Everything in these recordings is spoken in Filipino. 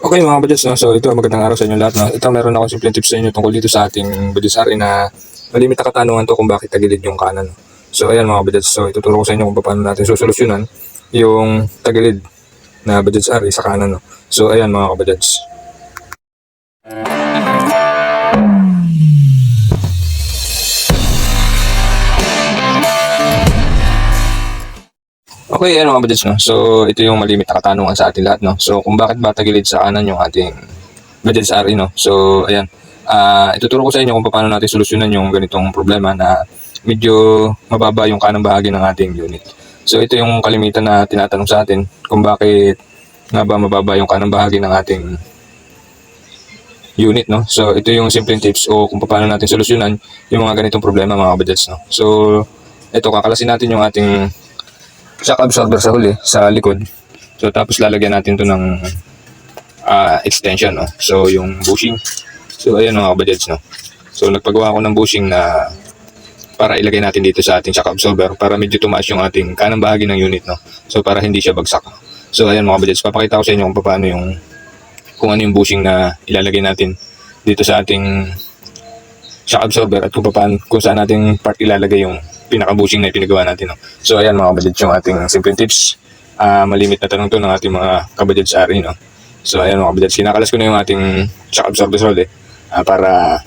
Okay mga budgets, no? so ito magandang araw sa inyo lahat. No? Ito meron ako simple tips sa inyo tungkol dito sa ating budgetsari na malimit na katanungan to kung bakit tagilid yung kanan. So ayan mga budgets, so ituturo ko sa inyo kung paano natin susolusyonan yung tagilid na budgetsari sa kanan. No? So ayan mga kabudgets. Okay, ano mga budgets, no? So, ito yung malimit na katanungan sa ating lahat, no? So, kung bakit ba tagilid sa kanan yung ating budgets RE, no? So, ayan. Ah, ituturo ko sa inyo kung paano natin solusyonan yung ganitong problema na medyo mababa yung kanang bahagi ng ating unit. So, ito yung kalimitan na tinatanong sa atin kung bakit nga ba mababa yung kanang bahagi ng ating unit, no? So, ito yung simple tips o kung paano natin solusyonan yung mga ganitong problema, mga budgets, no? So, ito, kakalasin natin yung ating shock absorber sa huli, sa likod. So, tapos lalagyan natin to ng ah, extension, no? So, yung bushing. So, ayan mga kabadyads, no? So, nagpagawa ako ng bushing na para ilagay natin dito sa ating shock absorber para medyo tumaas yung ating kanang bahagi ng unit, no? So, para hindi siya bagsak. So, ayan mga kabadyads, papakita ko sa inyo kung paano yung kung ano yung bushing na ilalagay natin dito sa ating shock absorber at kung paano, kung saan natin part ilalagay yung pinaka-bushing na pinagawa natin. No? So ayan mga kabadyads yung ating simple tips. Ah, malimit na tanong to ng ating mga kabadyads ari. No? So ayan mga kabadyads, kinakalas ko na yung ating shock absorber sa huli ah, para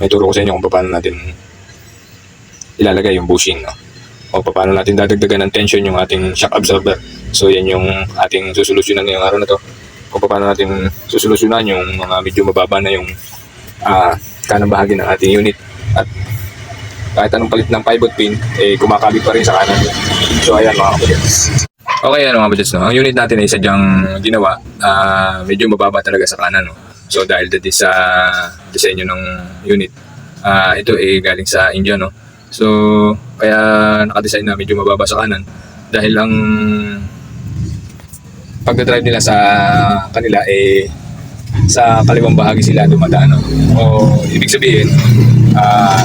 may turo ko sa inyo kung paano natin ilalagay yung bushing. No? O paano natin dadagdagan ng tension yung ating shock absorber. So yan yung ating susolusyonan ngayong araw na to. Kung paano natin susolusyonan yung mga medyo mababa na yung ah, kanang bahagi ng ating unit. At kahit anong palit ng pivot pin, eh, kumakabit pa rin sa kanan. So, ayan mga kabudets. Okay, yan mga kabudets. No? Ang unit natin ay sadyang ginawa, ah, medyo mababa talaga sa kanan. No? So, dahil dati sa disenyo ng unit, ah, ito ay galing sa India. No? So, kaya nakadesign na medyo mababa sa kanan. Dahil ang pagdadrive nila sa kanila eh sa kaliwang bahagi sila dumadaan. No? O ibig sabihin, ah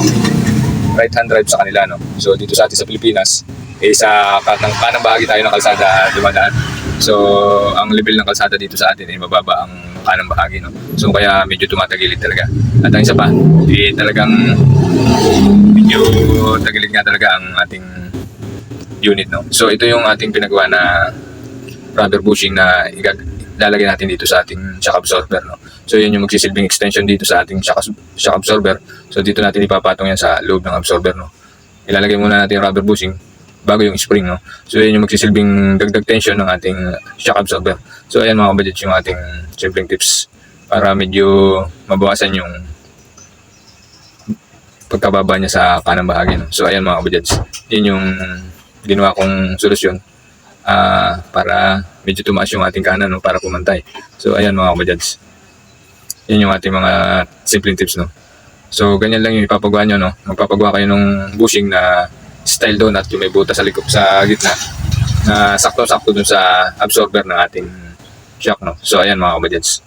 right hand drive sa kanila. No? So dito sa atin sa Pilipinas, eh, sa kanang, kanang bahagi tayo ng kalsada dumadaan. So ang level ng kalsada dito sa atin ay mababa ang kanang bahagi. No? So kaya medyo tumatagilid talaga. At ang isa pa, eh, talagang medyo tagilid nga talaga ang ating unit. No? So ito yung ating pinagawa na rubber bushing na igag lalagay natin dito sa ating shock absorber. No? So yun yung magsisilbing extension dito sa ating shock, shock absorber. So dito natin ipapatong yan sa loob ng absorber. No? Ilalagay muna natin yung rubber bushing bago yung spring. No? So yun yung magsisilbing dagdag tension ng ating shock absorber. So ayan mga kabadget yung ating simpleng tips para medyo mabawasan yung pagkababa niya sa kanang bahagi. No? So ayan mga kabadgets. Yun yung ginawa kong solusyon ah para medyo tumaas yung ating kanan no, para pumantay. So ayan mga kabajads. Yan yung ating mga simple tips no. So ganyan lang yung ipapagawa nyo no. Magpapagawa kayo ng bushing na style donut yung may butas sa likod sa gitna na sakto-sakto dun sa absorber ng ating shock no. So ayan mga kabajads.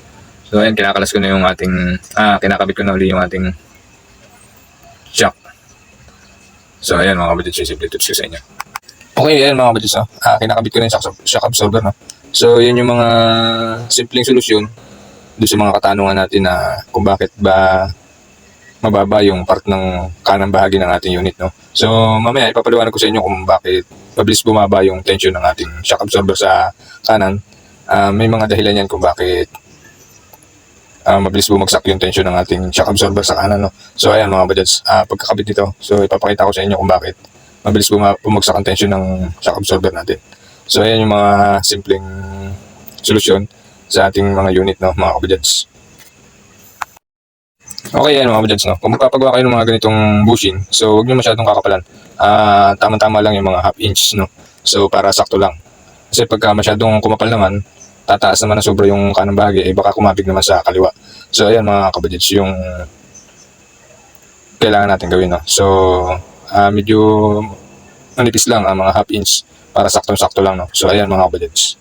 So ayan kinakalas ko na yung ating ah kinakabit ko na uli yung ating shock. So ayan mga kabajads yung simple tips ko sa inyo. Okay, yan mga kabadis, no? Ah, kinakabit ko na yung shock, shock absorber, no? So, yan yung mga simpleng solusyon doon sa mga katanungan natin na kung bakit ba mababa yung part ng kanang bahagi ng ating unit, no? So, mamaya ipapaliwanag ko sa inyo kung bakit mabilis bumaba yung tension ng ating shock absorber sa kanan. Ah, may mga dahilan yan kung bakit ah, mabilis bumagsak yung tension ng ating shock absorber sa kanan, no? So, ayan mga budgets, ah, pagkakabit nito, so ipapakita ko sa inyo kung bakit mabilis bumagsak ang tension ng shock absorber natin. So, ayan yung mga simpleng solusyon sa ating mga unit, no, mga kabajads. Okay, yan mga kabajads, no. Kung magpapagawa kayo ng mga ganitong bushing, so huwag nyo masyadong kakapalan. Ah, tama-tama lang yung mga half inch, no. So, para sakto lang. Kasi pagka masyadong kumapal naman, tataas naman na sobra yung kanang bahagi, eh baka kumapig naman sa kaliwa. So, ayan mga kabajads, yung kailangan natin gawin, no. So, ah medyo manipis lang ang mga half inch para saktong-sakto lang no. So ayan mga kabalids.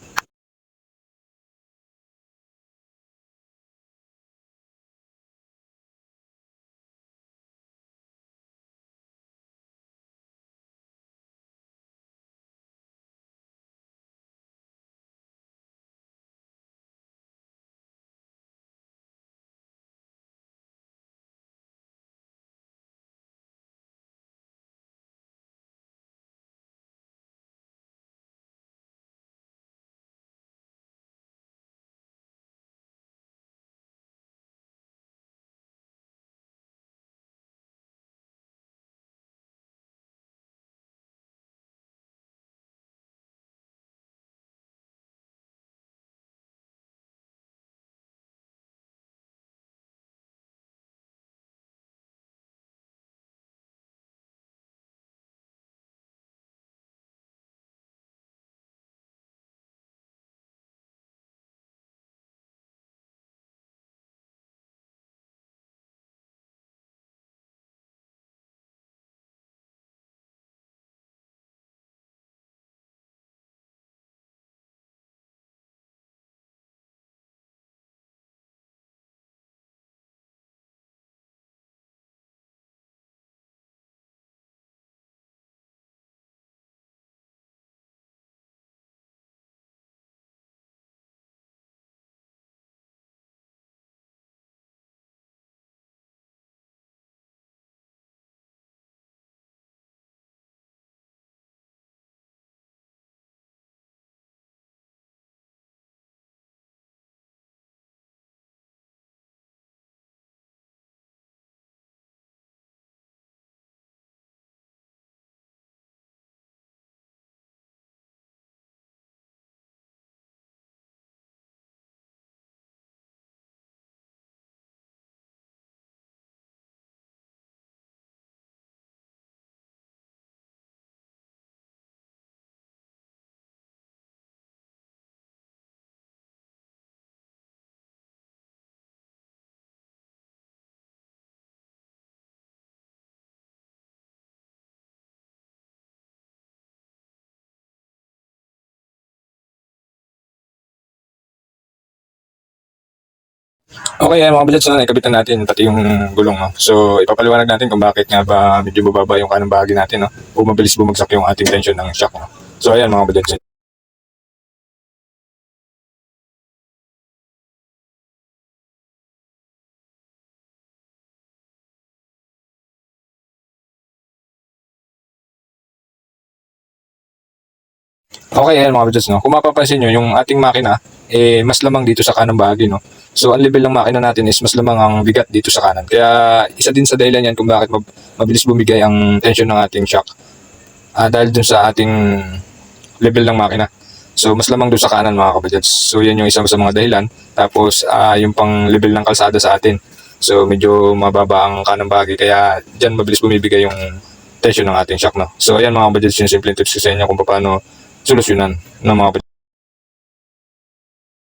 Okay, ayan mga budgets na ikabitan natin pati yung gulong. No? So, ipapaliwanag natin kung bakit nga ba medyo bababa yung kanang bahagi natin no? o mabilis bumagsak yung ating tension ng shock. No? So, ayan mga budgets. Okay, ayan mga budgets. No? Kung mapapansin nyo, yung ating makina, eh, mas lamang dito sa kanang bahagi. No? So, ang level ng makina natin is mas lamang ang bigat dito sa kanan. Kaya, isa din sa dahilan yan kung bakit mab- mabilis bumigay ang tension ng ating shock. Ah, dahil dun sa ating level ng makina. So, mas lamang doon sa kanan mga kabadyads. So, yan yung isa sa mga dahilan. Tapos, ah, yung pang level ng kalsada sa atin. So, medyo mababa ang kanang bahagi. Kaya, dyan mabilis bumibigay yung tension ng ating shock. No? So, ayan mga kabadyads, yung simple tips ko sa inyo kung paano solusyonan ng mga kabadyads.